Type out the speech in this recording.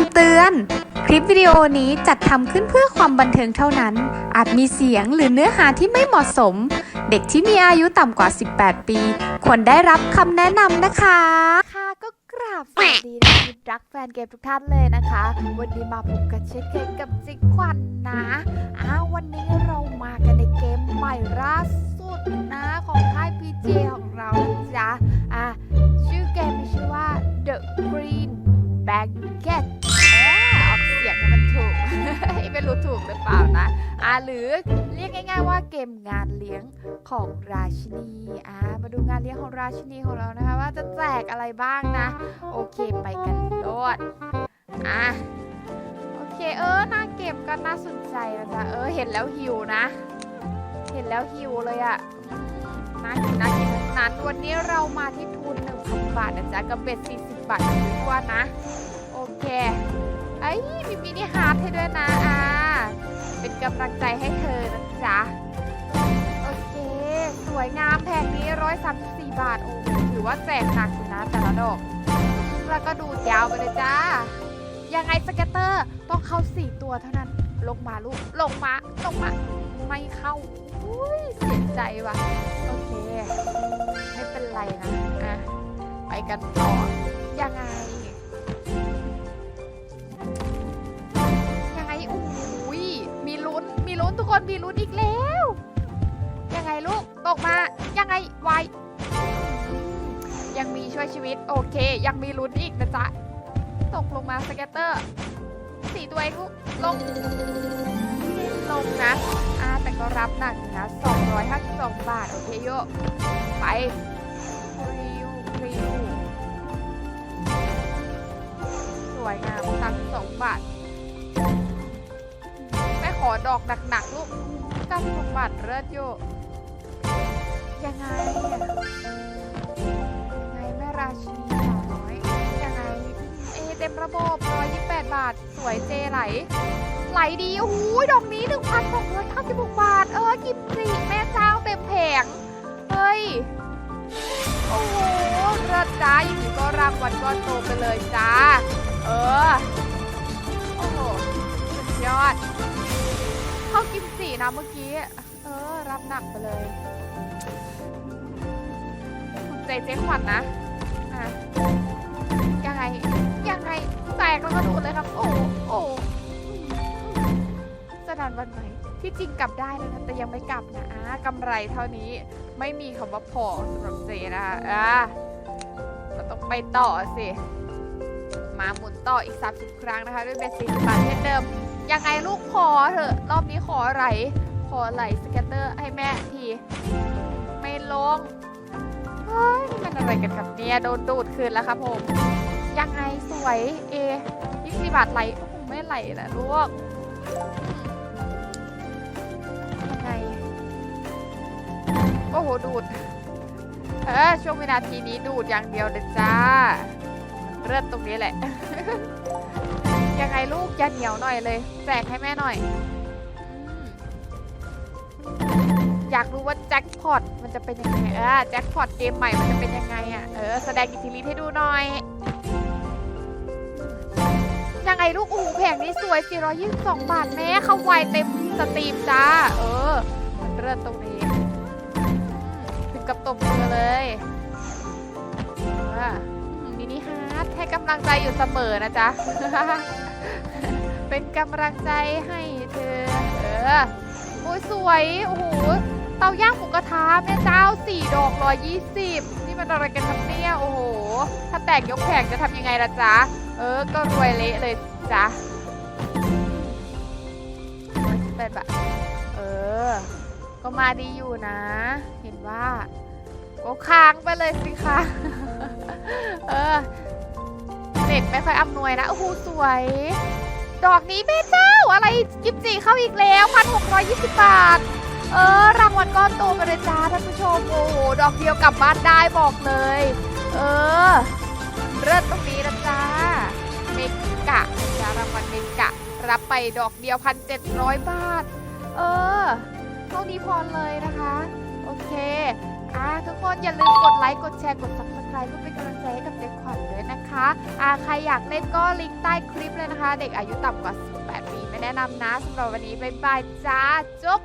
ำเตือน คลิปวิดีโอนี้จัดทำขึ้นเพื่อความบันเทิงเท่านั้น อาจมีเสียงหรือเนื้อหาที่ไม่เหมาะสม เด็กที่มีอายุต่ำกว่า 18 ปี ควรได้รับคำแนะนำนะคะ ค่ะก็กราบสวัสดีนะรักแฟนเกมทุกท่านเลยนะคะ วันนี้มาพบกันเช่นเคยกับจิกควันนะอ้าววันนี้เรามากันในเกมใหม่ล่าสุดนะของค่าย PJ ของเราจ๊ะอะชื่อเกมมีชื่อว่า The Green Blanket เสียงให้มันถูก ไม่รู้ถูกหรือเปล่านะอะหรือเรียกง่าย ๆ ว่าเกมงานเลี้ยงของราชินีอ่ามาดูงานเลี้ยงของราชินีของเรานะคะ ว่าจะแจกอะไรบ้างนะ โอเคไปกันโลดอะโอเคเออน้าเก็บก็น่าสนใจนะจ๊ะเออเห็นแล้วหิวนะ เห็นแล้วหิวเลยอะน่ากินน่ากินทั้งนั้นวันนี้เรามาที่ทุน1,000บาทนะจ๊ะกับเบ็ด40 บาทอยู่ด้วยนะ โอเค ไอ้มีมินิฮาร์ทให้ด้วยนะอ่าเป็นกำลังใจให้เธอนะจ๊ะ โอเค สวยงามแผงนี้134บาท โอ้ถือว่าแจกหนักอยู่นะแต่ละดอก แล้วก็ดูดยาวไปเลยจ้า ยังไงสเก็ตเตอร์ต้องเข้า4ตัวเท่านั้น ลงมาลูก ลงมา ลงมา ไม่เข้า อุ้ยเสียใจว่ะ โอเค ไม่เป็นไรนะ อะ ไปกันต่อ ยังไง คนมีลุ้นอีกแล้ว ยังไงลูก ตกมา ยังไงไวยังมีช่วยชีวิต โอเค ยังมีลุ้นอีกนะจ๊ะ ตกลงมาสเก็ตเตอร์สี่ตัวเองลูกลงลงนะอ่าแต่ก็รับหนักอยู่นะ 252 บาท โอเคโยไป ดอกหนักๆลูก96บาทเลิศโยยังไงอะยังไงแม่ราชินีน้อยยังไงเอเต็มระบบ128บาท สวยเจไหล ไหลดีโอ้โหดอกนี้1,296บาท เออกิมจิแม่เจ้าเต็มแผง เฮ้ย โอ้โหเลิศจ้าอย่างนี้ก็รางวัลก้อนโตไปเลยจ้า เออ โอ้โหสุดยอด เข้ากิมจินะเมื่อกี้ เออ รับหนักไปเลยถูกใจเจ๊ขวัญนะอะยังไงยังไงแตกแล้วก็ดูดเลยครับ โอ้โอ้โหสนานวันไหนที่จริงกลับได้แล้วนะแต่ยังไม่กลับนะอ่ากำไรเท่านี้ไม่มีคำว่าพอสำหรับเจนะคะอ่าเราต้องไปต่อสิ มาหมุนต่ออีก 30 ครั้งนะคะ ด้วยเบสสิบาทเช่นเดิม ยังไงลูกขอเถอะ รอบนี้ขอไหล ขอไหลสเก็ตเตอร์ให้แม่ที ไม่ลง เฮ้ยมันอะไรกันครับเนี่ย โดนดูดคืนแล้วครับผม ยังไงสวยเอยี่สิบบาทไหลโอ้โหไม่ไหลนะลูกยังไง โอ้โห ดูด เออช่วงวินาทีนี้ดูดอย่างเดียวเลยจ้า เลือดตรงนี้แหละ ยังไงลูกอย่าเหนียวหน่อยเลย แจกให้แม่หน่อย อยากรู้ว่าแจ็คพอตมันจะเป็นยังไงเออแจ็คพอตเกมใหม่มันจะเป็นยังไงอะเออแสดงอิทธิฤทธิ์ให้ดูหน่อย ยังไงลูกโอ้โหแผงนี้สวย 422 บาทแม่เข้าไวเต็มสตรีมจ้า เออมันเริ่มตรงนี้ถึงกับตบมือเลยอออืมมินิฮา ให้กำลังใจอยู่เสมอนะจ๊ะ เป็นกำลังใจให้เธอ เออโอ้ยสวย โอ้โห เตาย่างหมูกระทะแม่เจ้าสี่ดอกร้อยยี่สิบนี่มันอะไรกันครับเนี่ย โอ้โห ถ้าแตกยกแผงจะทำยังไงล่ะจ๊ะ เออ ก็รวยเละเลยจ้ะร้อยสิบบเออ ก็มาดีอยู่นะ เห็นว่าก็ค้างไปเลยสิคะ เออ ตไม่ค่อยอำนวยนะโอ้โหสวย ดอกนี้แม่เจ้าอะไรกิมจิเข้าอีกแล้วพันหกร้อยยี่สิบบาท เออรางวัลก้อนโตไปเลยจ้าท่านผู้ชมโอ้โหดอกเดียวกลับบ้านได้บอกเลย เออเริ่มตรงนี้นะจ้าเมกะจ้ารางวัลเมกะ รับไปดอกเดียวพันเจ็ดร้อยบาท เออเท่านี้พอเลยนะคะ โอเคอะทุกคนอย่าลืมกดไลค์กดแชร์กด subscribe ลค์เพื่อเป็นกำลังใจให้กับเด็ก นะคะอาใครอยากเล่นก็ลิงก์ใต้คลิปเลยนะคะ เด็กอายุต่ำกว่า 18 ปีไม่แนะนำนะสำหรับวันนี้บ๊ายบายจ้าจุ๊บ